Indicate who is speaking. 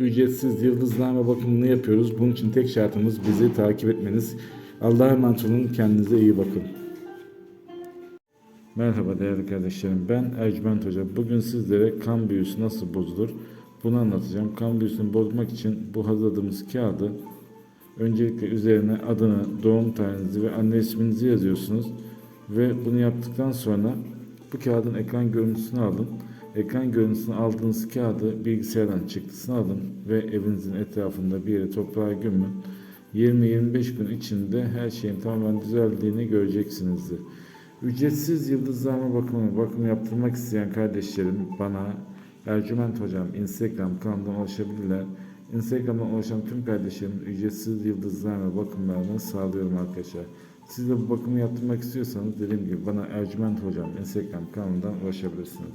Speaker 1: ücretsiz yıldızname bakımını yapıyoruz. Bunun için tek şartımız bizi takip etmeniz. Allah'a emanet olun. Kendinize iyi bakın. Merhaba değerli kardeşlerim. Ben Ercüment Hoca. Bugün sizlere kan büyüsü nasıl bozulur bunu anlatacağım. Kan büyüsünü bozmak için bu hazırladığımız kağıdı öncelikle üzerine adını, doğum tarihinizi ve anne isminizi yazıyorsunuz. Ve bunu yaptıktan sonra bu kağıdın ekran görüntüsünü alın. Ekran görüntüsünü aldığınız kağıdı bilgisayardan çıktısını alın ve evinizin etrafında bir yere toprağa gömün. 20-25 gün içinde her şeyin tamamen düzeldiğini göreceksinizdir. Ücretsiz yıldızlama bakımı, bakım yaptırmak isteyen kardeşlerim bana Ercüment Hocam Instagram kanalından ulaşabilirler. Instagram'dan ulaşan tüm kardeşlerim ücretsiz yıldızlama bakımlarını sağlıyorum arkadaşlar. Siz de bu bakımı yaptırmak istiyorsanız dediğim gibi bana Ercüment Hocam Instagram kanalından ulaşabilirsiniz.